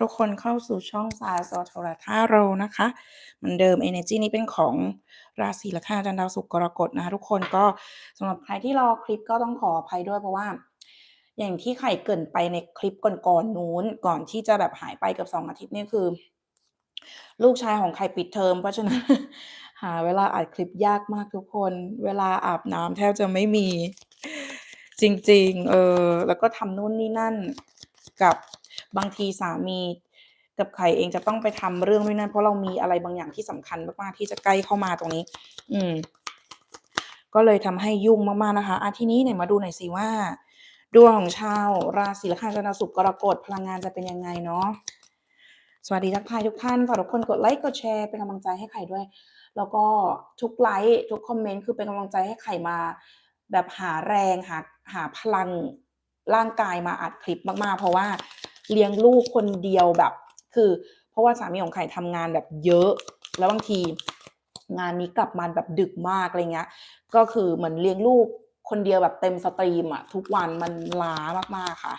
ทุกคนเข้าสู่ช่องสายสโทรทัศน์เรานะคะเหมือนเดิม Energy นี้เป็นของราศีละคาจันดาวสุกกรกฎนะคะทุกคนก็สำหรับใครที่รอคลิปก็ต้องขออภัยด้วยเพราะว่า อย่างที่ไข่เกินไปในคลิปก่อนๆนู้นก่อนที่จะแบบหายไปกับสองอาทิตย์นี่คือ ลูกชายของไข่ปิดเทอม เพราะฉะนั้น หาเวลาอัดคลิปยากมากทุกคน เวลาอาบน้ำแทบจะไม่มี จริง ๆ เออแล้วก็ทำนู่นนี่นั่นกับ บางทีสามีกับไข่เองจะต้องไปทำเรื่องด้วยนั่นเพราะเรามีอะไรบางอย่างที่สำคัญมากๆที่จะใกล้เข้ามาตรงนี้ อืม ก็เลยทำให้ยุ่งมากๆนะคะอาทีนี้เนี่ยมาดูหน่อยสิว่า ดวงของชาวราศีละคาจันทร์สุกกรกฎพลังงานจะเป็นยังไงเนาะสวัสดีทักทายทุกท่านฝากทุกคนกดไลค์กดแชร์เป็นกำลังใจให้ไข่ด้วย แล้วก็ทุกไลค์ทุกคอมเมนต์คือเป็นกำลังใจให้ไข่มา แบบหาแรงหาหาพลังร่างกายมาอัดคลิปมากๆ เพราะว่า เลี้ยงลูกคนเดียวแบบ คือ เพราะว่าสามีของไข่ทำงานแบบเยอะ แล้วบางที งานนี้กลับมาแบบดึกมากอะไรเงี้ย ก็คือเหมือนเลี้ยงลูกคนเดียวแบบเต็มสตรีมอะทุกวันมันล้ามากๆค่ะ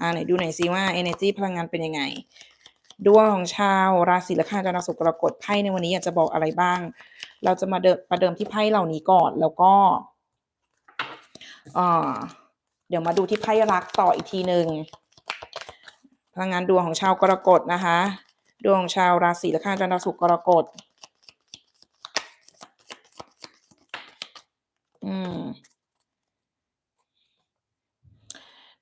อ่าไหนดูไหนซิว่า energy พลังงานเป็นยังไงดวงของชาวราศีละคาจันทร์สุกรกฎไพ่ในวันนี้อยากจะบอกอะไรบ้าง เราจะมาเดิมประเดิมที่ไพ่เหล่านี้ก่อนแล้วก็อ่าเดี๋ยวมาดูที่ไพ่รักต่ออีกทีหนึ่ง พลังงานดวงของชาวกรกฎนะคะ ดวงชาวราศีและคาจันทร์สุกรกฎอืม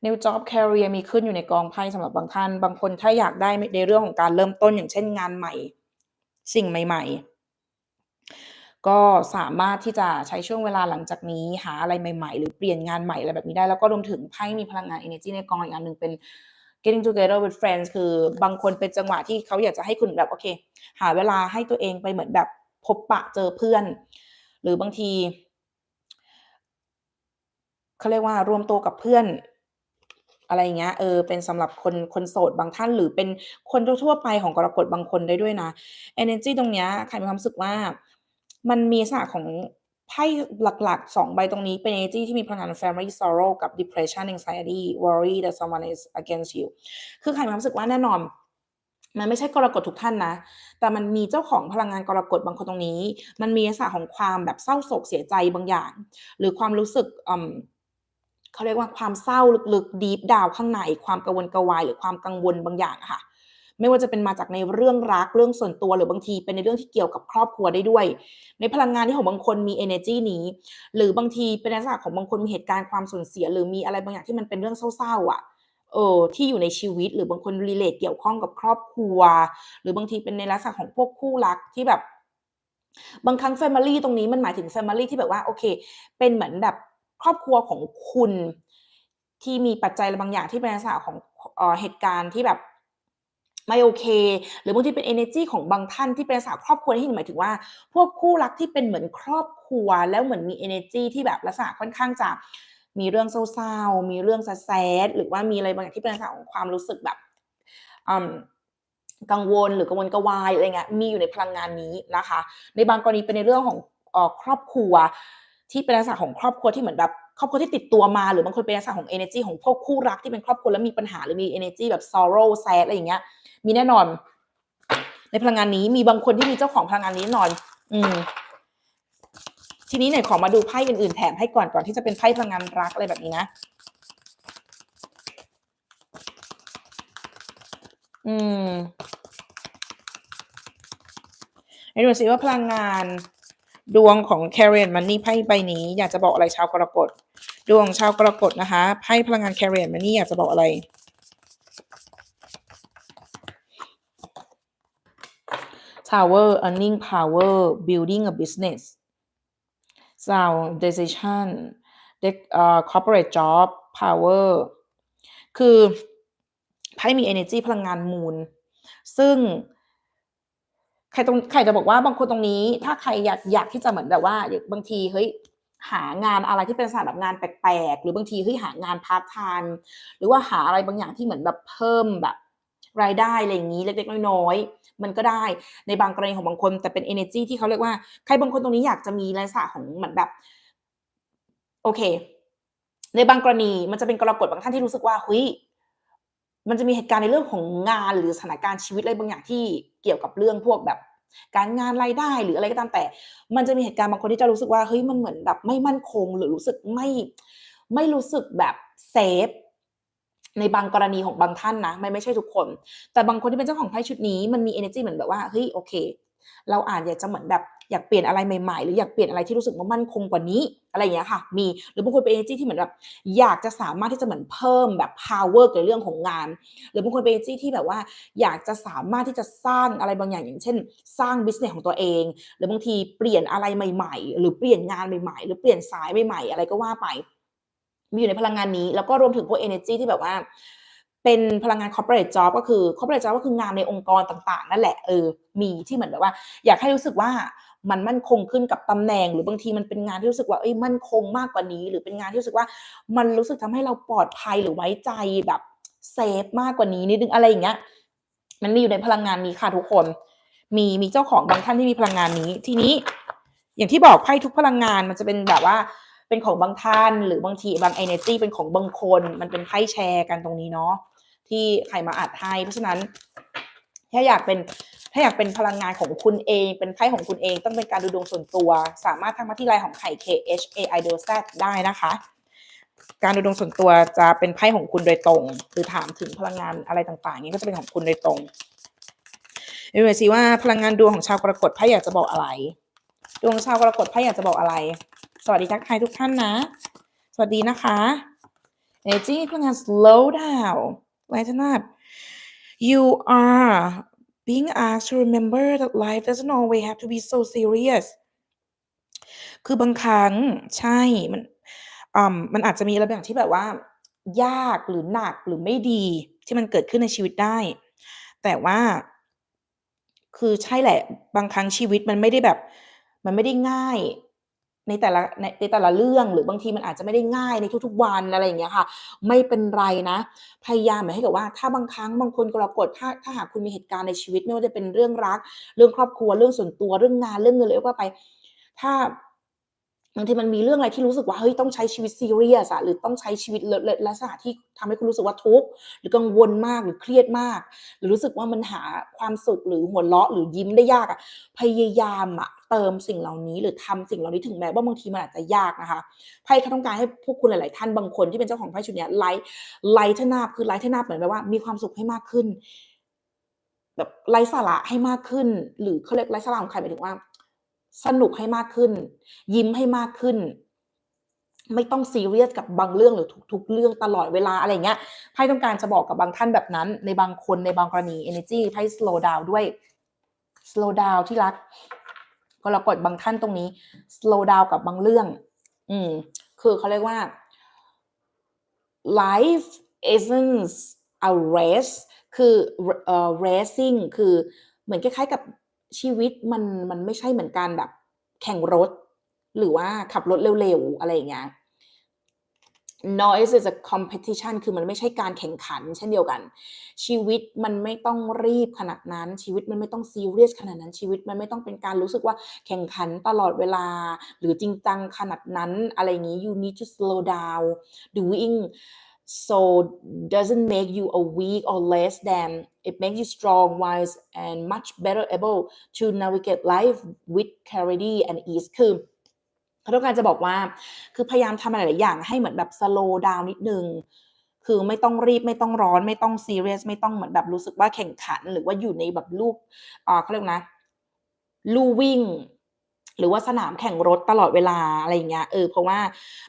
New Job Career มีขึ้นอยู่ในกองไพ่สำหรับบางท่าน บางคนถ้าอยากได้ในเรื่องของการเริ่มต้นอย่างเช่นงานใหม่ สิ่งใหม่ ๆ ก็สามารถที่จะใช้ช่วงเวลาหลังจากนี้หาอะไรใหม่ ๆ หรือเปลี่ยนงานใหม่อะไรแบบนี้ได้ แล้วก็รวมถึงไพ่มีพลังงาน energy ในกองอีกอันหนึ่งเป็น getting together with friends คือบางคนเป็นจังหวะที่เขาอยากจะให้คุณแบบโอเค หาเวลาให้ตัวเองไปเหมือนแบบพบปะเจอเพื่อน หรือบางทีเขาเรียกว่ารวมตัวกับเพื่อนอะไรเงี้ยเออเป็นสำหรับคนคนโสดบางท่านหรือเป็นคนทั่วไปของกรกฎบางคนได้ด้วยนะ energy ตรงเนี้ยไข่มีความรู้สึกว่ามันมีลักษณะของ ไพ่หลักๆ 2 ใบตรงนี้เป็น energy ที่มีพลังงาน family sorrow กับ depression anxiety worry that someone is against you คือไข่มีความรู้สึกว่าแน่นอน มันไม่ใช่กรกฎทุกท่านนะ แต่มันมีเจ้าของพลังงานกรกฎบางคนตรงนี้ มันมีลักษณะของความแบบเศร้าโศกเสียใจบางอย่าง หรือความรู้สึกเขาเรียกว่าความเศร้าลึกๆ deep down ข้างใน ความกระวนกระวายหรือความกังวลบางอย่างค่ะ ไม่ว่าจะเป็นมาจากในเรื่องรักเรื่องส่วนตัวหรือบางทีเป็นในเรื่องที่เกี่ยวกับครอบครัวได้ด้วย ในพลังงานที่ของบางคนมี energy นี้ หรือบางทีเป็นลักษณะของบางคนมีเหตุการณ์ความสูญเสีย หรือมีอะไรบางอย่างที่มันเป็นเรื่องเศร้าๆอะเออที่อยู่ในชีวิตหรือบางคน relate เกี่ยวข้องกับครอบครัว หรือบางทีเป็นในลักษณะของพวกคู่รักที่แบบ บางครั้ง family ตรงนี้มันหมายถึง family ที่แบบว่าโอเค เป็นเหมือนแบบครอบครัวของคุณที่มีปัจจัยบางอย่างที่เป็นลักษณะของเออเหตุการณ์ที่แบบ ไม่โอเค หรือบางทีเป็น energy ของบางท่านที่เป็นลักษณะครอบครัวที่หมายถึงว่า พวกคู่รักที่เป็นเหมือนครอบครัว แล้วเหมือนมี energy ที่แบบลักษณะค่อนข้างจะมีเรื่องเศร้าๆ มีเรื่อง sad ๆหรือว่ามีอะไรบางอย่างที่เป็นลักษณะของความรู้สึกแบบกังวลหรือกระวนกวายอะไรเงี้ยมีอยู่ในพลังงานนี้นะคะ ในบางกรณีเป็นในเรื่องของออครอบครัว ที่เป็นลักษณะของครอบครัวที่เหมือนแบบ ครอบครัวที่ติดตัวมาหรือบางคนเป็นลักษณะของ energy ของพวกคู่รักที่เป็นครอบครัวแล้วมีปัญหาหรือมี energy แบบ sorrow sad อะไรอย่างเงี้ย มีแน่นอน ในพลังงานนี้มีบางคนที่มีเจ้าของพลังงานนี้แน่นอน อืม ทีนี้เนี่ยขอมาดูไพ่อื่นๆแถมให้ก่อนก่อนที่จะเป็นไพ่พลังงานรักอะไรแบบนี้นะอืมไหนดูซิว่าพลังงานดวงของ Chariot Money ไพ่ใบนี้ อยากจะบอกอะไรชาวกรกฎ ดวงชาวกรกฎนะคะไพ่พลังงาน Chariot Money อยากจะบอกอะไร Tower earning power building a business sound decision เด็กเอ่อ corporate job power คือไพ่มี energy พลังงานมูล ซึ่งใครตรงใครจะบอกว่าบางคนตรงนี้ ถ้าใครอยากอยากที่จะเหมือนแบบว่าบางทีเฮ้ย หางานอะไรที่เป็นลักษณะแบบงานแปลกๆ หรือบางทีเฮ้ยหางานพาร์ตไทม์หรือว่าหาอะไรบางอย่างที่เหมือนแบบเพิ่มแบบ รายได้อะไรอย่างงี้เล็กๆ น้อยๆ มันก็ได้ในบางกรณีของบางคน แต่เป็น energy ที่เขาเรียกว่าใครบางคนตรงนี้อยากจะมีลักษณะของเหมือนแบบ โอเค ในบางกรณีมันจะเป็นกรกฎบางท่านที่รู้สึกว่าเฮ้ยมันจะมีเหตุการณ์ในเรื่องของงานหรือสถานการณ์ชีวิตอะไรบางอย่างที่เกี่ยวกับเรื่องพวกแบบ การงานรายได้หรืออะไรก็ตามแต่ มันจะมีเหตุการณ์บางคนที่จะรู้สึกว่าเฮ้ยมันเหมือนแบบไม่มั่นคง หรือรู้สึกไม่ไม่รู้สึกแบบเซฟในบางกรณีของบางท่านนะไม่ไม่ใช่ทุกคน แต่บางคนที่เป็นเจ้าของไพ่ชุดนี้มันมี energy เหมือนแบบว่าเฮ้ยโอเค เราอาจอยากจะเหมือนแบบ อยากเปลี่ยนอะไรใหม่ๆ หรืออยากเปลี่ยนอะไรที่รู้สึกว่ามั่นคงกว่านี้อะไรอย่างเงี้ยค่ะ มีหรือบางคนเป็น energy ที่เหมือนแบบอยากจะสามารถที่จะเหมือนเพิ่มแบบ power ในเรื่องของงาน หรือบางคนเป็น energy ที่แบบว่า อยากจะสามารถที่จะสร้างอะไรบางอย่างอย่างเช่น สร้าง business ของตัวเอง หรือบางทีเปลี่ยนอะไรใหม่ ๆ หรือเปลี่ยนงานใหม่ๆ หรือเปลี่ยนสายใหม่ๆ อะไรก็ว่าไป มีอยู่ในพลังงานนี้ แล้วก็รวมถึงพวก energy ที่แบบว่าเป็นพลังงาน corporate job ก็คือ corporate job ก็คืองานในองค์กรต่างๆ นั่นแหละเออมีที่เหมือนแบบว่า อยากให้รู้สึกว่า มันมั่นคงขึ้นกับตำแหน่ง หรือบางทีมันเป็นงานที่รู้สึกว่าเฮ้ยมั่นคงมากกว่านี้ หรือเป็นงานที่รู้สึกว่ามันรู้สึกทำให้เราปลอดภัยหรือไว้ใจแบบเซฟมากกว่านี้นิดนึงอะไรอย่างเงี้ยมันมีอยู่ในพลังงานนี้ค่ะทุกคน มีมีเจ้าของบางท่านที่มีพลังงานนี้ ทีนี้ อย่างที่บอกไพ่ทุกพลังงานมันจะเป็นแบบว่าเป็นของบางท่าน หรือบางทีบาง energy เป็นของบางคน มันเป็นไพ่แชร์กันตรงนี้เนาะที่ใครมาอัดให้เพราะฉะนั้น ถ้าอยากเป็น ถ้าอยากเป็นพลังงานของคุณเอง เป็นไพ่ของคุณเอง ต้องเป็นการดูดวงส่วนตัว สามารถทักมาที่ไลน์ของไข่ K H A I D O Z ได้นะคะ การดูดวงส่วนตัวจะเป็นไพ่ของคุณโดยตรง หรือถามถึงพลังงานอะไรต่างๆ นี้ก็จะเป็นของคุณโดยตรงดูหน่อยสิว่าพลังงานดวงของชาวกรกฎไพ่อยากจะบอกอะไร ดวงชาวกรกฎไพ่อยากจะบอกอะไร สวัสดีทักทายทุกท่านนะ สวัสดีนะคะ Energy พลังงาน slow down lighten up you are being asked to remember that life doesn't always have to be so serious คือบางครั้งใช่ มันอ่ามันอาจจะมีอะไรบางอย่างที่แบบว่า ยากหรือหนักหรือไม่ดี ที่มันเกิดขึ้นในชีวิตได้ แต่ว่า คือใช่แหละ บางครั้งชีวิตมันไม่ได้แบบ มันไม่ได้ง่าย ในแต่ละในในแต่ละเรื่องหรือบางทีมันอาจจะไม่ได้ง่ายในทุกๆวันอะไรอย่างเงี้ยค่ะ ไม่เป็นไรนะ พยายามหมายให้กับว่า ถ้าบางครั้งบางคนกรกฎถ้าถ้าหากคุณมีเหตุการณ์ในชีวิต ไม่ว่าจะเป็นเรื่องรัก เรื่องครอบครัวเรื่องส่วนตัวเรื่องงานเรื่องเงินเลยก็ไป ถ้า บางทีมันมีเรื่องอะไรที่รู้สึกว่าเฮ้ยต้องใช้ชีวิตซีเรียสอะหรือต้องใช้ชีวิตลลลักษณะที่ทำให้คุณรู้สึกว่าทุกข์หรือกังวลมากหรือเครียดมาก หรือรู้สึกว่ามันหาความสุขหรือหัวเราะหรือยิ้มได้ยากอะพยายามอะเติมสิ่งเหล่านี้ หรือทำสิ่งเหล่านี้ถึงแม้ว่าบางทีมันอาจจะยากนะคะไพ่เขาต้องการให้พวกคุณหลาย ๆ ท่านบางคนที่เป็นเจ้าของไพ่ชุดนี้ย light lighten up คือ lighten up เหมือนแบบว่า มีความสุขให้มากขึ้น แบบไร้สาระให้มากขึ้น หรือเขาเรียกไร้สาระของใครหมายถึงว่า สนุกให้มากขึ้น ยิ้มให้มากขึ้น ไม่ต้องซีเรียสกับบางเรื่องหรือทุกๆเรื่องตลอดเวลาอะไรเงี้ยไพ่ต้องการจะบอกกับบางท่านแบบนั้น ในบางคนในบางกรณี energy ไพ่ slow down ด้วย slow down ที่รักก็เรากฎบางท่านตรงนี้ slow down กับบางเรื่อง อืม คือเขาเรียกว่า life isn't a race คือรเอ่อ racing คือเหมือนคล้ายๆกับ ชีวิตมันมันไม่ใช่เหมือนการแบบ แข่งรถ หรือว่าขับรถเร็วๆอะไรอย่างเงี้ย Noise is a competition คือมันไม่ใช่การแข่งขัน เช่นเดียวกัน ชีวิตมันไม่ต้องรีบขนาดนั้น ชีวิตมันไม่ต้องซีเรียสขนาดนั้น ชีวิตมันไม่ต้องเป็นการรู้สึกว่าแข่งขันตลอดเวลา หรือจริงจังขนาดนั้น อะไรอย่างงี้ You need to slow down doing so doesn't make you a weak or less than it makes you strong wise and much better able to navigate life with clarity and ease คือเขาต้องการจะบอกว่าคือพยายามทำอะไรหลายๆอย่างให้เหมือนแบบ slow down นิดหนึ่งคือไม่ต้องรีบไม่ต้องร้อนไม่ต้องซีเรียสไม่ต้องเหมือนแบบรู้สึกว่าแข่งขัน หรือว่าอยู่ในแบบลูกเขาเรียกนะลู่วิ่ง หรือว่าสนามแข่งรถตลอดเวลาอะไรอย่างเงี้ยเออเพราะว่า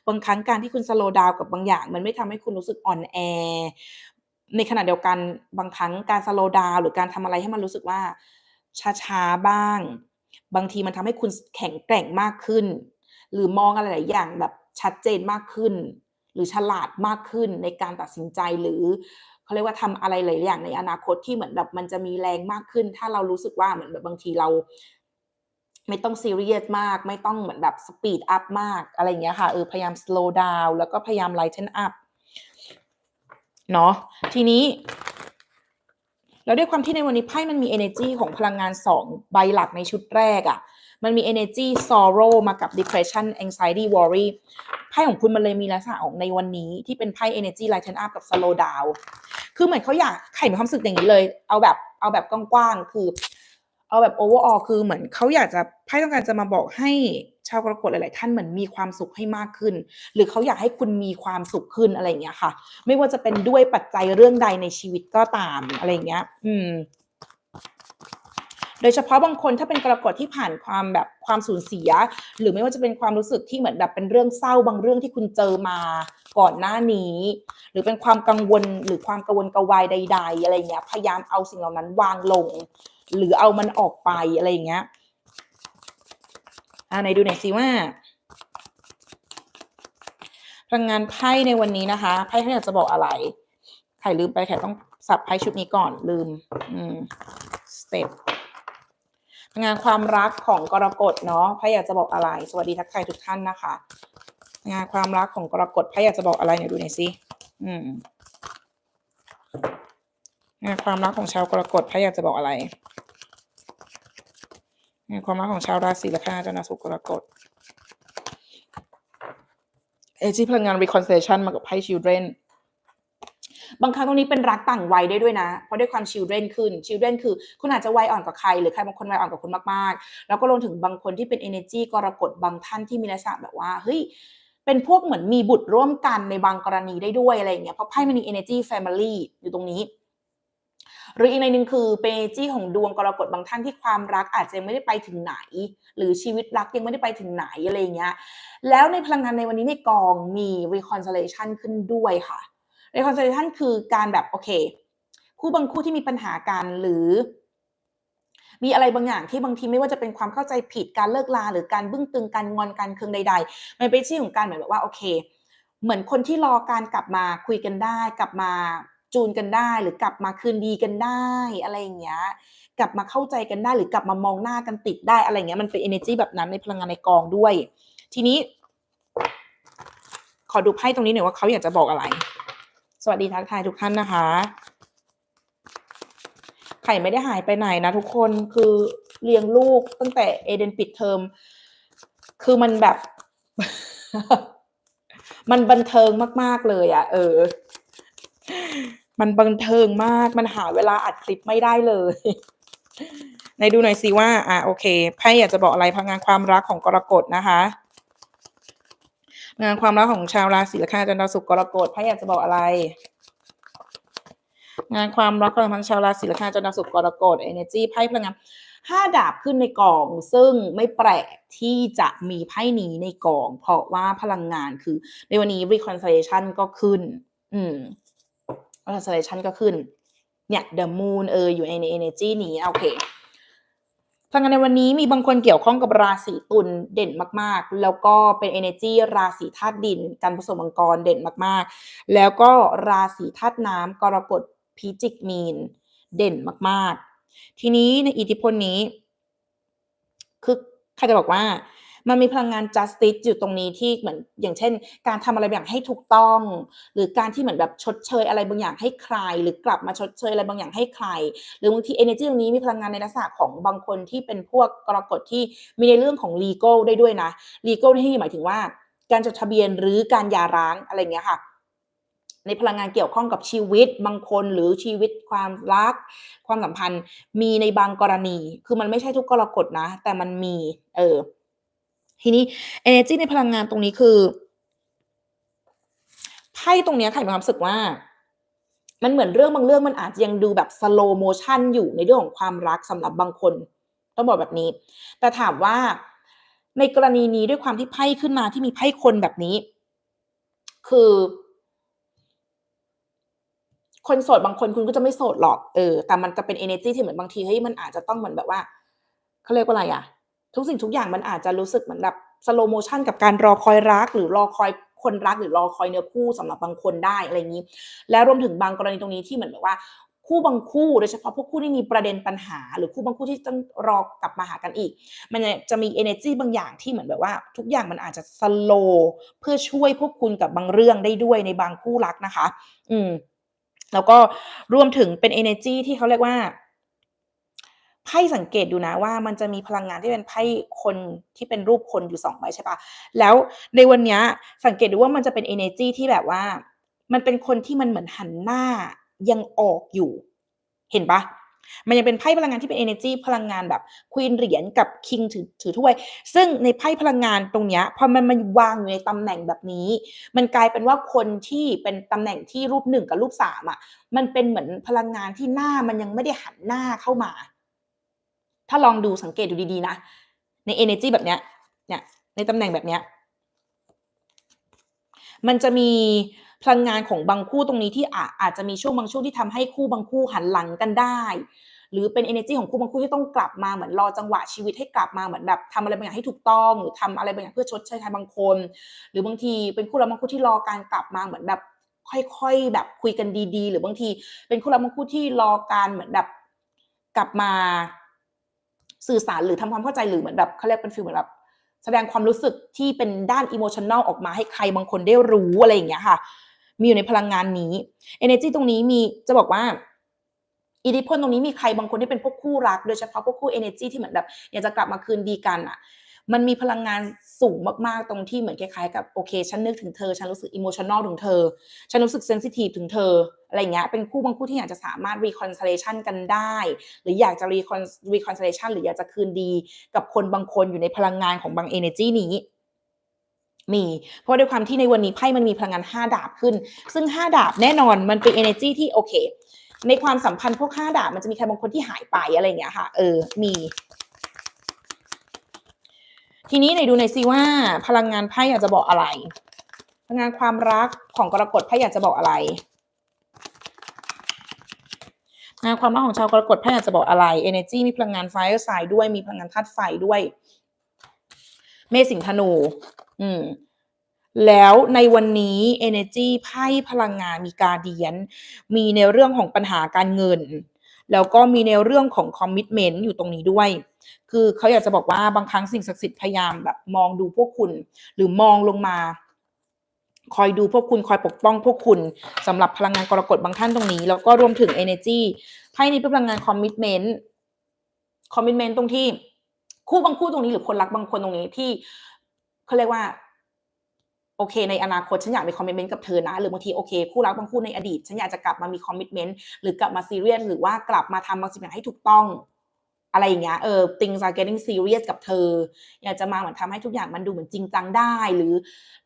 บางครั้งการที่คุณ slow down กับบางอย่าง มันไม่ทำให้คุณรู้สึกอ่อนแอในขณะเดียวกันบางครั้งการ slow down หรือการทำอะไรให้มันรู้สึกว่าช้าๆบ้าง บางทีมันทำให้คุณแข็งแกร่งมากขึ้น หรือมองอะไรหลายอย่างแบบชัดเจนมากขึ้น หรือฉลาดมากขึ้นในการตัดสินใจหรือเขาเรียกว่าทำอะไรหลายอย่างในอนาคตที่เหมือนแบบมันจะมีแรงมากขึ้น ถ้าเรารู้สึกว่าเหมือนแบบบางทีเรา ไม่ต้องซีเรียสมาก ไม่ต้องเหมือนแบบ speed up มากอะไรอย่างเงี้ยค่ะเออพยายาม slow down แล้วก็พยายาม lighten up เนาะทีนี้ แล้วด้วยความที่ในวันนี้ไพ่มันมี energy ของพลังงาน2ใบหลักในชุดแรกอะมันมี energy sorrow มากับ depression anxiety worry ไพ่ของคุณมันเลยมีลักษณะของในวันนี้ที่เป็นไพ่ energy lighten up กับ slow down คือเหมือนเขาอยากไข่มีความรู้สึกอย่างนี้เลย เอาแบบเอาแบบกว้างๆคือ เอาแบบ overall คือเหมือนเขาอยากจะ ไพ่ต้องการจะมาบอกให้ชาวกรกฎหลาย ๆ ท่านเหมือนมีความสุขให้มากขึ้น หรือเขาอยากให้คุณมีความสุขขึ้นอะไรอย่างเงี้ยค่ะ ไม่ว่าจะเป็นด้วยปัจจัยเรื่องใดในชีวิตก็ตามอะไรอย่างเงี้ย อืม โดยเฉพาะบางคนถ้าเป็นกรกฎที่ผ่านความแบบความสูญเสีย หรือไม่ว่าจะเป็นความรู้สึกที่เหมือนแบบเป็นเรื่องเศร้าบางเรื่องที่คุณเจอมาก่อนหน้านี้ หรือเป็นความกังวลหรือความกังวลกระวายใด ๆ อะไรเงี้ย พยายามเอาสิ่งเหล่านั้นวางลง หรือเอามันออกไปอะไรอย่างเงี้ย อ่าไหนดูหน่อยสิว่าพลังงานไพ่ในวันนี้นะคะไพ่เขาอยากจะบอกอะไรใครลืมไปใครต้องสับไพ่ชุดนี้ก่อนลืม อืมสเต็ปพลังงานความรักของกรกฎเนาะไพ่อยากจะบอกอะไร สวัสดีทักทายทุกท่านนะคะพลังงานความรักของกรกฎไพ่อยากจะบอกอะไรเนี่ยดูหน่อยสิอืมงานความรักของชาวกรกฎไพ่อยากจะบอกอะไร ความรักของชาวราศีละข้าจะนาสุกรกฎเอจีพลังงาน reconciliation มากับไพ่ children บางครั้งตรงนี้เป็นรักต่างวัยได้ด้วยนะ เพราะด้วยความ children ขึ้น children คือคุณอาจจะวัยอ่อนกว่าใคร หรือใครบางคนวัยอ่อนกว่าคุณมากๆ แล้วก็รวมถึงบางคนที่เป็น energy กรกฎบางท่านที่มีลักษณะแบบว่าเฮ้ยเป็นพวกเหมือนมีบุตรร่วมกันในบางกรณีได้ด้วยอะไรอย่างเงี้ยเพราะไพ่มันมี energy family อยู่ตรงนี้ หรืออีกในหนึ่งคือเป็นจี้ของดวงกรกฎบางท่านที่ความรักอาจจะยังไม่ได้ไปถึงไหน หรือชีวิตรักยังไม่ได้ไปถึงไหนอะไรเงี้ยแล้วในพลังงานในวันนี้ในกองมี reconciliation ขึ้นด้วยค่ะ reconciliation คือการแบบโอเค คู่บางคู่ที่มีปัญหากันหรือมีอะไรบางอย่างที่บางทีไม่ว่าจะเป็นความเข้าใจผิดการเลิกลาหรือการบึ้งตึงการงอนการเคืองใดๆ มันเป็นที่ของการเหมือนแบบว่าโอเค เหมือนคนที่รอการกลับมาคุยกันได้กลับมา จูนกันได้ หรือกลับมาคืนดีกันได้ อะไรอย่างเงี้ยกลับมาเข้าใจกันได้หรือกลับมามองหน้ากันติดได้อะไรเงี้ยมันเป็น energy แบบนั้นในพลังงานในกองด้วย ทีนี้ ขอดูไพ่ตรงนี้หน่อยว่าเขาอยากจะบอกอะไร สวัสดีทักทายทุกท่านนะคะไข่ไม่ได้หายไปไหนนะทุกคนคือเลี้ยงลูกตั้งแต่เอเดนปิดเทอมคือมันแบบ มันบันเทิงมาก ๆ เลยอะ่ะ เออ มันบันเทิงมาก มันหาเวลาอัดคลิปไม่ได้เลยในดูหน่อยสิว่า อะโอเคไพ่อยากจะบอกอะไรพลังงานความรักของกรกฎนะคะ งานความรักของชาวราศีละคาจันทร์ดาวศุกร์กรกฎไพ่อยากจะบอกอะไร งานความรักของชาวราศีละคาจันทร์ดาวศุกร์กรกฎ energy ไพ่พลังงานห้าดาบขึ้นในกอง ซึ่งไม่แปลกที่จะมีไพ่นี้ในกอง เพราะว่าพลังงานคือในวันนี้ reconciliation ก็ขึ้น อืม reconciliation ก็ขึ้น เนี่ย the moon เอออยู่ใน energy นี้โอเคพลังงานในวันนี้มีบางคนเกี่ยวข้องกับราศีตุลเด่นมากๆ แล้วก็เป็น energy ราศีธาตุดิน การผสมมังกรเด่นมากๆ แล้วก็ราศีธาตุน้ำกรกฎพิจิกมีนเด่นมากๆ ทีนี้ในอิทธิพลนี้ คือใครจะบอกว่า มันมีพลังงาน justice อยู่ตรงนี้ที่เหมือนอย่างเช่น การทำอะไรบางอย่างให้ถูกต้อง หรือการที่เหมือนแบบชดเชยอะไรบางอย่างให้ใคร หรือกลับมาชดเชยอะไรบางอย่างให้ใคร หรือบางที energy ตรงนี้มีพลังงานในลักษณะของบางคนที่เป็นพวกกรกฎที่มีในเรื่องของ legal ได้ด้วยนะ legal ที่หมายถึงว่า การจดทะเบียนหรือการยาร้างอะไรเงี้ยค่ะในพลังงานเกี่ยวข้องกับชีวิตบางคนหรือชีวิตความรัก ความสัมพันธ์มีในบางกรณี คือมันไม่ใช่ทุกกรกฎนะ แต่มันมี เออ ทีนี้ energy ในพลังงานตรงนี้คือไพ่ตรงนี้ค่ะมีความรู้สึกว่า มันเหมือนเรื่องบางเรื่องมันอาจจะยังดูแบบ slow motion อยู่ในเรื่องของความรักสำหรับบางคน ต้องบอกแบบนี้ แต่ถามว่าในกรณีนี้ด้วยความที่ไพ่ขึ้นมาที่มีไพ่คนแบบนี้ คือ คนโสดบางคนคุณก็จะไม่โสดหรอกเออแต่มันจะเป็น energy ที่เหมือนบางทีเฮ้ยมันอาจจะต้องเหมือนแบบว่าเขาเรียกว่าอะไรอะ ทุกสิ่งทุกอย่างมันอาจจะรู้สึกเหมือนแบบ slow motion กับการรอคอยรัก หรือรอคอยคนรักหรือรอคอยเนื้อคู่สำหรับบางคนได้อะไรอย่างนี้ แล้วรวมถึงบางกรณีตรงนี้ที่เหมือนแบบว่าคู่บางคู่โดยเฉพาะพวกคู่ที่มีประเด็นปัญหา หรือคู่บางคู่ที่ต้องรอกลับมาหากันอีก มันจะมี energy บางอย่างที่เหมือนแบบว่า ทุกอย่างมันอาจจะ slow เพื่อช่วยพวกคุณกับบางเรื่องได้ด้วยในบางคู่รักนะคะ อืม แล้วก็รวมถึงเป็น energy ที่เขาเรียกว่า ไพ่สังเกตดูนะว่ามันจะมีพลังงานที่เป็นไพ่คนที่เป็นรูปคนอยู่สองใบใช่ปะแล้วในวันนี้สังเกตดูว่ามันจะเป็น energy ที่แบบว่า มันเป็นคนที่มันเหมือนหันหน้ายังออกอยู่ เห็นปะมันยังเป็นไพ่พลังงานที่เป็น energy พลังงานแบบควีนเหรียญกับคิงถือถือถ้วย ซึ่งในไพ่พลังงานตรงเนี้ยพอมันมันวางอยู่ในตำแหน่งแบบนี้ มันกลายเป็นว่าคนที่เป็นตำแหน่งที่รูปหนึ่งกับรูปสามอะ มันเป็นเหมือนพลังงานที่หน้ามันยังไม่ได้หันหน้าเข้ามา ถ้าลองดูสังเกตดูดีๆนะ ใน energy แบบเนี้ยเนี่ยในตำแหน่งแบบเนี้ยมันจะมีพลังงานของบางคู่ตรงนี้ที่อาอาจจะมีช่วงบางช่วงที่ทำให้คู่บางคู่หันหลังกันได้ หรือเป็น energy ของคู่บางคู่ที่ต้องกลับมาเหมือนรอจังหวะชีวิตให้กลับมาเหมือนแบบทำอะไรบางอย่างให้ถูกต้อง หรือทำอะไรบางอย่างเพื่อชดใช้ใครบางคน หรือบางทีเป็นคู่รักบางคู่ที่รอการกลับมาเหมือนแบบ ค่อยๆ แบบคุยกันดีๆ หรือบางทีเป็นคู่รักบางคู่ที่รอการเหมือนแบบกลับมา สื่อสารหรือทำความเข้าใจหรือเหมือนแบบเขาเรียกเป็นฟิลเหมือนแบบแสดงความรู้สึกที่เป็นด้านอิโมชันแนลออกมาให้ใครบางคนได้รู้อะไรอย่างเงี้ยค่ะ มีอยู่ในพลังงานนี้ energy ตรงนี้มีจะบอกว่าอิทธิพลตรงนี้มีใครบางคนที่เป็นพวกคู่รักโดยเฉพาะพวกคู่ energy ที่เหมือนแบบอยากจะกลับมาคืนดีกันอะ มันมีพลังงานสูงมากๆตรงที่เหมือนคล้ายๆกับโอเค ฉันนึกถึงเธอ ฉันรู้สึกอิโมชัน a ลถึงเธอ ฉันรู้สึกเซนซิทีฟถึงเธออะไรเงี้ยเป็นคู่บางคู่ที่อยากจะสามารถ reconciliation กันได้ หรืออยากจะ recon reconciliation หรืออยากจะคืนดีกับคนบางคนอยู่ในพลังงานของบาง energy นี้มี เพราะด้วยความที่ในวันนี้ไพ่มันมีพลังงาน 5 ดาบขึ้น ซึ่ง 5 ดาบแน่นอนมันเป็น energy ที่โอเค ในความสัมพันธ์พวก 5 ดาบมันจะมีใครบางคนที่หายไปอะไรอย่างเงี้ยค่ะ เออ มี ทีนี้ไหนดูหน่อยซิว่า พลังงานไพ่อยากจะบอกอะไร พลังงานความรักของกรกฎไพ่อยากจะบอกอะไรงานความรักของชาวกรกฎไพ่อยากจะบอกอะไร energy มีพลังงาน fire sign ด้วย มีพลังงานธาตุไฟด้วย เมษสิงธนู อืมแล้วในวันนี้ energy ไพ่พลังงานมีการเดียน มีในเรื่องของปัญหาการเงิน แล้วก็มีในเรื่องของ commitment อยู่ตรงนี้ด้วย คือเขาอยากจะบอกว่าบางครั้งสิ่งศักดิ์สิทธิ์พยายามแบบมองดูพวกคุณ หรือมองลงมา คอยดูพวกคุณคอยปกป้องพวกคุณสำหรับพลังงานกรกฎบางท่านตรงนี้ แล้วก็รวมถึง energy ไพ่นี้เป็นพลังงาน commitment commitment ตรงที่คู่บางคู่ตรงนี้หรือคนรักบางคนตรงนี้ที่เขาเรียกว่า โอเค ในอนาคตฉันอยากมีคอมมิ t เมนต์กับเธอนะ หรือบางทีโอเค คู่รักบางคู่ในอดีต ฉันอยากจะกลับมามีคอมมิ t เมนต์หรือกลับมาซีเรียสหรือว่ากลับมาทำบางสิ่งอย่างให้ถูกต้อง อะไรอย่างเงี้ยเออ things are getting serious กับเธอ อยากจะมาเหมือนทำให้ทุกอย่างมันดูเหมือนจริงจังได้ หรือ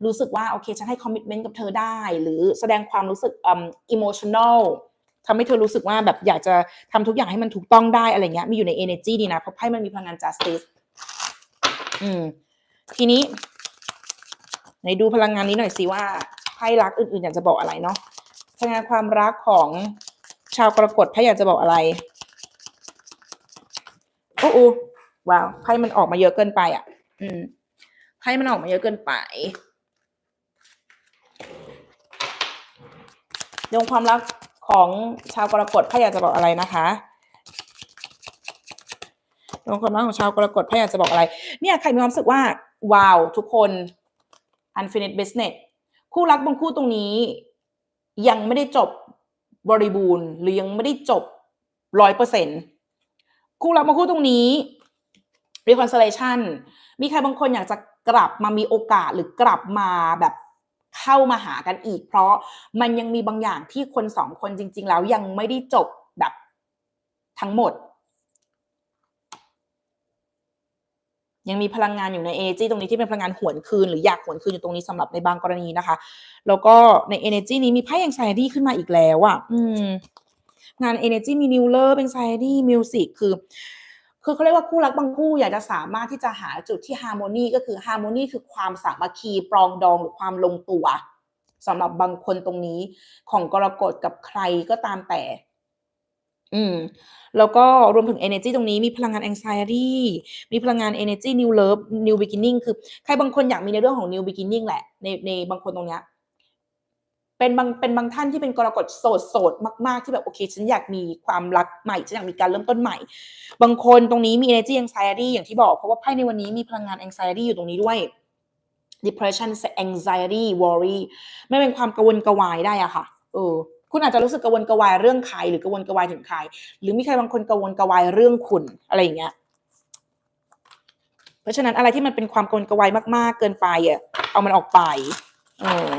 รู้สึกว่าโอเคฉันให้คอมมิ t เมนต์กับเธอได้ หรือแสดงความรู้สึกอืม emotional ทำให้เธอรู้สึกว่าแบบอยากจะทำทุกอย่างให้มันถูกต้องได้อะไรเงี้ยมีอยู่ใน energy ดีนะเพราะไพ่มันมีพลังงาน justice อืมทีนี้ ไหนดูพลังงานนี้หน่อยสิว่าไพ่รักอื่นๆ อยากจะบอกอะไรเนาะพลังงานความรักของชาวกรกฎไพ่อยากจะบอกอะไรโอ้โอว้าวไพ่มันออกมาเยอะเกินไปอะ อืมไพ่มันออกมาเยอะเกินไปดวงความรักของชาวกรกฎไพ่อยากจะบอกอะไรนะคะดวงความรักของชาวกรกฎไพ่อยากจะบอกอะไร เนี่ยใครมีความรู้สึกว่า ว้าว ทุกคน unfinished business คู่รักบางคู่ตรงนี้ ยังไม่ได้จบบริบูรณ์ หรือยังไม่ได้จบร้อยเปอร์เซ็นคู่รักบางคู่ตรงนี้ reconciliation มีใครบางคนอยากจะกลับมามีโอกาสหรือกลับมาแบบเข้ามาหากันอีก เพราะมันยังมีบางอย่างที่คนสองคนจริง ๆ แล้วยังไม่ได้จบแบบทั้งหมด ยังมีพลังงานอยู่ใน energy ตรงนี้ที่เป็นพลังงานหวนคืน หรืออยากหวนคืนอยู่ตรงนี้สำหรับในบางกรณีนะคะ แล้วก็ใน energy นี้มีไพ่ anxiety ขึ้นมาอีกแล้วอะ่ะงาน energy มี new love anxiety music คือคือเขาเรียกว่าคู่รักบางคู่อยากจะสามารถที่จะหาจุดที่ harmony ก็คือ harmony คือความสามัคคีปรองดองหรือความลงตัวสำหรับบางคนตรงนี้ของกรกฎกับใครก็ตามแต่ อืม แล้วก็รวมถึง energy ตรงนี้มีพลังงาน anxiety มีพลังงาน energy new love new beginning คือใครบางคนอยากมีในเรื่องของ new beginning แหละ ในในบางคนตรงเนี้ยเป็นบางเป็นบางท่านที่เป็นกรกฎโสดโสดมากๆที่แบบโอเค ฉันอยากมีความรักใหม่ ฉันอยากมีการเริ่มต้นใหม่ บางคนตรงนี้มี energy anxiety อย่างที่บอก เพราะว่าไพ่ในวันนี้มีพลังงาน anxiety อยู่ตรงนี้ด้วย depression anxiety worry ไม่เป็นความกังวลกระวายได้อะค่ะ เออ คุณอาจจะรู้สึกกังวลกระวายเรื่องใครหรือกังวลกระวายถึงใคร หรือมีใครบางคนกังวลกระวายเรื่องคุณอะไรอย่างเงี้ย เพราะฉะนั้นอะไรที่มันเป็นความกังวลกระวายมากๆ เกินไปอะเอามันออกไปเออ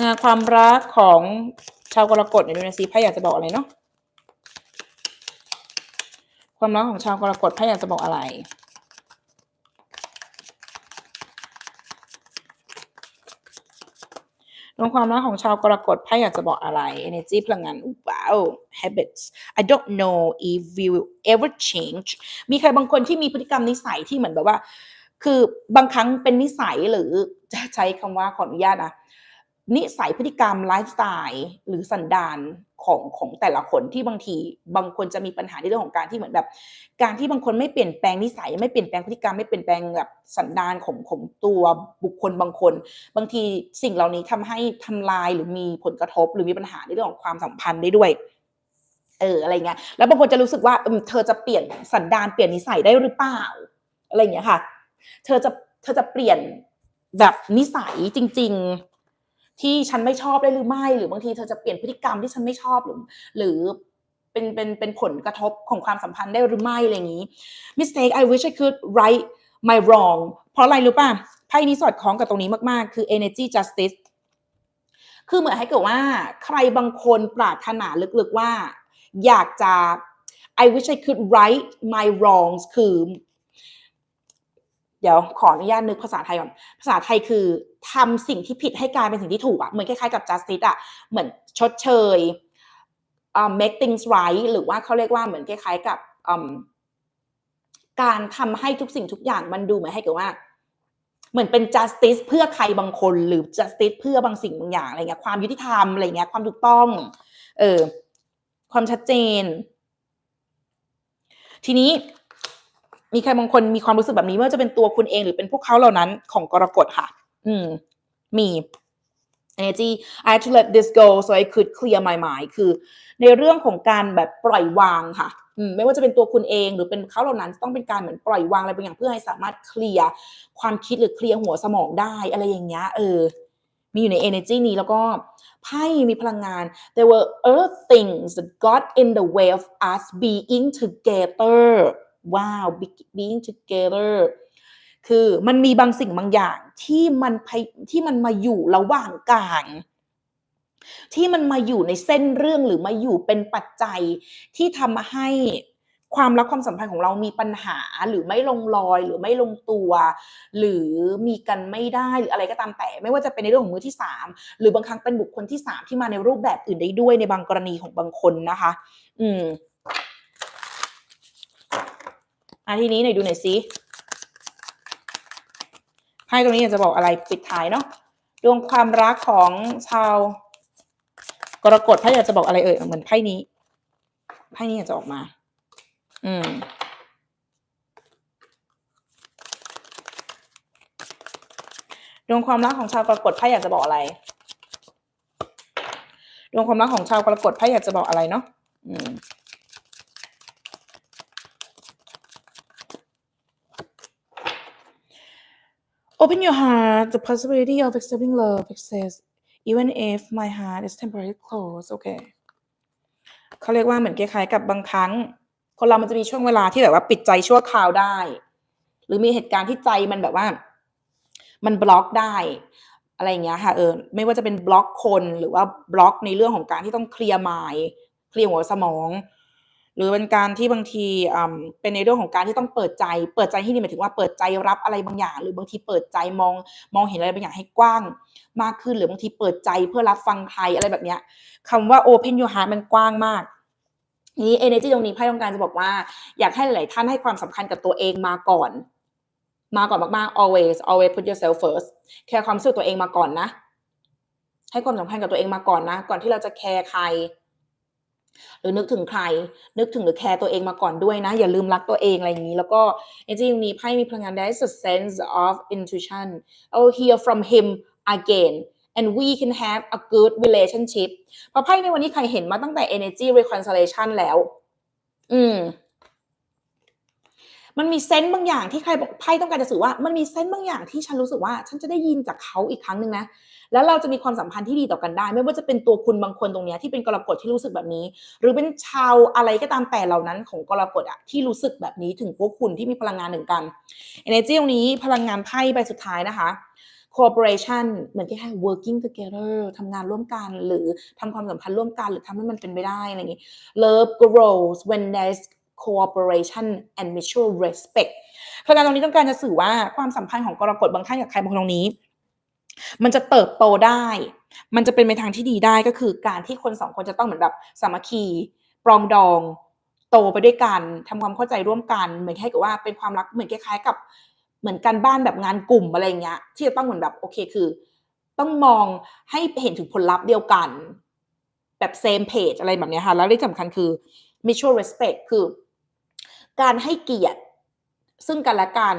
งานความรักของชาวกรกฎเนี่ยดูนะซิไพ่อยากจะบอกอะไรเนาะความรักของชาวกรกฎไพ่อยากจะบอกอะไร ดวงความรักของชาวกรกฎไพ่อยากจะบอกอะไร energy พลังงานว้าว habits I don't know if we will ever change มีใครบางคนที่มีพฤติกรรมนิสัยที่เหมือนแบบว่า คือบางครั้งเป็นนิสัยหรือจะใช้คำว่าขออนุญาตนะ นิสัยพฤติกรรมไลฟ์สไตล์หรือสันดานของของแต่ละคนที่บางที บางคนจะมีปัญหาในเรื่องของการที่เหมือนแบบ การที่บางคนไม่เปลี่ยนแปลงนิสัยไม่เปลี่ยนแปลงพฤติกรรมไม่เปลี่ยนแปลงแบบสันดานของของตัวบุคคลบางคน บางทีสิ่งเหล่านี้ทำให้ทำลายหรือมีผลกระทบ หรือมีปัญหาในเรื่องของความสัมพันธ์ได้ด้วยเอออะไรเงี้ยแล้วบางคนจะรู้สึกว่าเธอจะเปลี่ยนสันดานเปลี่ยนนิสัยได้หรือเปล่าอะไรเงี้ยค่ะ เธอจะเธอจะเปลี่ยนแบบนิสัยจริง ๆ ที่ฉันไม่ชอบได้หรือไม่ หรือบางทีเธอจะเปลี่ยนพฤติกรรมที่ฉันไม่ชอบหรือหรือเป็นเป็นเป็นผลกระทบของความสัมพันธ์ได้หรือไม่อะไรอย่างนี้ mistake I wish I could right my wrong เพราะอะไรรู้ป่ะไพ่นี้สอดคล้องกับตรงนี้มากๆ คือ energy justice คือเหมือนให้เกิดว่าใครบางคนปรารถนาลึกๆว่า อยากจะ I wish I could right my wrongs คือ เดี๋ยวขออนุญาตนึกภาษาไทยก่อน ภาษาไทยคือ ทำสิ่งที่ผิดให้กลายเป็นสิ่งที่ถูกอะเหมือนคล้ายๆกับ justice อะเหมือนชดเชยอ่า make things right หรือว่าเขาเรียกว่าเหมือนคล้ายๆกับอืมการทำให้ทุกสิ่งทุกอย่างมันดูเหมือนให้เกิดว่า เหมือนเป็น justice เพื่อใครบางคนหรือ justice เพื่อบางสิ่งบางอย่างอะไรเงี้ยความยุติธรรมอะไรเงี้ยความถูกต้อง เออความชัดเจน ทีนี้มีใครบางคนมีความรู้สึกแบบนี้ไม่ว่าจะเป็นตัวคุณเองหรือเป็นพวกเขาเหล่านั้นของกรกฎค่ะ อืม มี energy I had to let this go so I could clear my mind คือ ในเรื่องของการแบบปล่อยวางค่ะอืมไม่ว่าจะเป็นตัวคุณเองหรือเป็นเขาเหล่านั้นต้องเป็นการเหมือนปล่อยวางอะไรบางอย่างเพื่อให้สามารถเคลียร์ความคิดหรือเคลียร์หัวสมองได้อะไรอย่างเงี้ยเออ มีอยู่ใน energy นี้แล้วก็ไพ่มีพลังงาน there were earth things that got in the way of us being together ว้าว be- being together คือมันมีบางสิ่งบางอย่างที่มันที่มันมาอยู่ระหว่างกลาง ที่มันมาอยู่ในเส้นเรื่องหรือมาอยู่เป็นปัจจัยที่ทำให้ความรักความสัมพันธ์ของเรามีปัญหาหรือไม่ลงรอยหรือไม่ลงตัว หรือมีกันไม่ได้หรืออะไรก็ตามแต่ ไม่ว่าจะเป็นในเรื่องของมือที่สามหรือบางครั้งเป็นบุคคลที่สามที่มาในรูปแบบอื่นได้ด้วยในบางกรณีของบางคนนะคะ อืมอะทีนี้หน่อยดูหน่อยซิ ไพ่ตรงนี้อยากจะบอกอะไรปิดท้ายเนาะดวงความรักของชาว กรกฎไพ่อยากจะบอกอะไรเอ่ยเหมือนไพ่นี้ไพ่นี้อยากจะออกมา อืมดวงความรักของชาวกรกฎไพ่อยากจะบอกอะไร ดวงความรักของชาวกรกฎไพ่อยากจะบอกอะไรเนาะอืม Open your heart, the possibility of accepting love exists, even if my heart is temporarily closed. Okay. เขาเรียกว่าเหมือนคล้ายๆกับบางครั้ง คนเรามันจะมีช่วงเวลาที่แบบว่าปิดใจชั่วคราวได้ หรือมีเหตุการณ์ที่ใจมันแบบว่า มันบล็อกได้ อะไรอย่างเงี้ยค่ะเออไม่ว่าจะเป็นบล็อกคนหรือว่าบล็อกในเรื่องของการที่ต้องเคลียร์มายเคลียร์หัวสมอง รือเป็นการที่บางทีเป็นในเรื่องของการที่ต้องเปิดใจ เปิดใจที่นี่หมายถึงว่าเปิดใจรับอะไรบางอย่าง หรือบางทีเปิดใจมองมองเห็นอะไรบางอย่างให้กว้างมากขึ้น หรือบางทีเปิดใจเพื่อรับฟังใครอะไรแบบเนี้ยคำว่า open your heart มันกว้างมากนี้ energy ตรงนี้ไพ่ต้องการจะบอกว่า อยากให้หลายๆท่านให้ความสำคัญกับตัวเองมาก่อน มาก่อนมากๆ always always put yourself first แคร์ความรู้สึกตัวเองมาก่อนนะ ให้ความสำคัญกับตัวเองมาก่อนนะ ก่อนที่เราจะแคร์ใคร หรือนึกถึงใคร นึกถึงหรือแคร์ตัวเองมาก่อนด้วยนะ อย่าลืมรักตัวเองอะไรอย่างนี้ แล้วก็ energy ตรงนี้ไพ่มีพลังงานได้ sense of intuition I'll hear from him again and we can have a good relationship พอไพ่ในวันนี้ใครเห็นมาตั้งแต่ energy reconciliation แล้ว อืม มันมีเซนต์บางอย่างที่ใครบอกไพ่ต้องการจะสื่อว่า มันมีเซนต์บางอย่างที่ฉันรู้สึกว่า ฉันจะได้ยินจากเขาอีกครั้งหนึ่งนะ แล้วเราจะมีความสัมพันธ์ที่ดีต่อกันได้ ไม่ว่าจะเป็นตัวคุณบางคนตรงนี้ที่เป็นกรกฎที่รู้สึกแบบนี้ หรือเป็นชาวอะไรก็ตามแต่เหล่านั้นของกรกฎอะที่รู้สึกแบบนี้ถึงพวกคุณที่มีพลังงานหนึ่งกัน energy ตรงนี้พลังงานไพ่ใบสุดท้ายนะคะ cooperation เหมือนคล้ายๆ working together ทำงานร่วมกันหรือทำความสัมพันธ์ร่วมกัน หรือทำให้มันเป็นไปได้อะไรอย่างงี้ love grows when there's cooperation and mutual respect พลังงานตรงนี้ต้องการจะสื่อว่าความสัมพันธ์ของกรกฎบางท่านกับใครบางคนตรงนี้ มันจะเติบโตได้ มันจะเป็นไปทางที่ดีได้ก็คือการที่คนสองคนจะต้องเหมือนแบบสามัคคี ปรองดอง โตไปด้วยกันทำความเข้าใจร่วมกัน เหมือนแคล้ายกับว่าเป็นความรักเหมือนคล้ายๆกับเหมือนกันบ้านแบบงานกลุ่มอะไรอย่างเงี้ย ที่จะต้องเหมือนแบบโอเคคือ ต้องมองให้เห็นถึงผลลัพธ์เดียวกัน แบบ same page อะไรแบบเนี้ยค่ะ แล้วที่สำคัญคือ mutual respect คือ การให้เกียรติซึ่งกันและกัน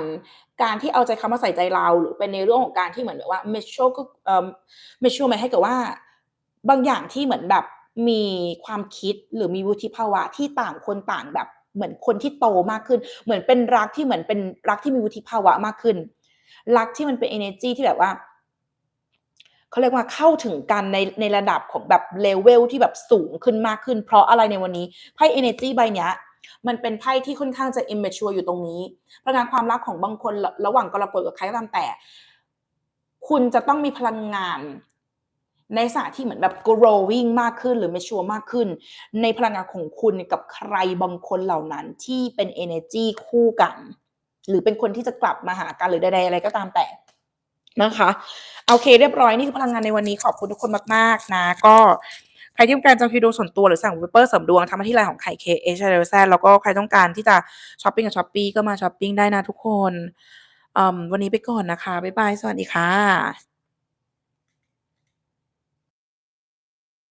การที่เอาใจเขามาใส่ใจเราหรือเป็นในเรื่องของการที่เหมือนแบบว่า mutual ก็เอ่อ mutual หมายให้กับว่า บางอย่างที่เหมือนแบบมีความคิดหรือมีวุฒิภาวะที่ต่างคนต่างแบบเหมือนคนที่โตมากขึ้น เหมือนเป็นรักที่เหมือนเป็นรักที่มีวุฒิภาวะมากขึ้น รักที่มันเป็น energy ที่แบบว่าเขาเรียกว่าเข้าถึงกันในในระดับของแบบเลเวลที่แบบสูงขึ้นมากขึ้น เพราะอะไรในวันนี้ไพ่ energy ใบเนี้ย มันเป็นไพ่ที่ค่อนข้างจะ immature อยู่ตรงนี้พลังงานความรักของบางคนระหว่างกรกฎกับใครก็ตามแต่ คุณจะต้องมีพลังงานในสาที่เหมือนแบบ growing มากขึ้นหรือ mature มากขึ้น ในพลังงานของคุณกับใครบางคนเหล่านั้นที่เป็น energy คู่กัน หรือเป็นคนที่จะกลับมาหากันหรือใดๆอะไรก็ตามแต่นะคะโอเค เรียบร้อยนี่คือพลังงานในวันนี้ขอบคุณทุกคนมากๆนะก็ ใครที่ต้องการจองคิวดูส่วนตัวหรือสั่งเวเปอร์เสริมดวงทำมาที่ไลน์ของไข่เคเอชเอลแซแล้วก็ใครต้องการที่จะช้อปปิ้งกับช้อปปี้ก็มาช้อปปิ้งได้นะทุกคนวันนี้ไปก่อนนะคะบ๊ายบายสวัสดีค่ะ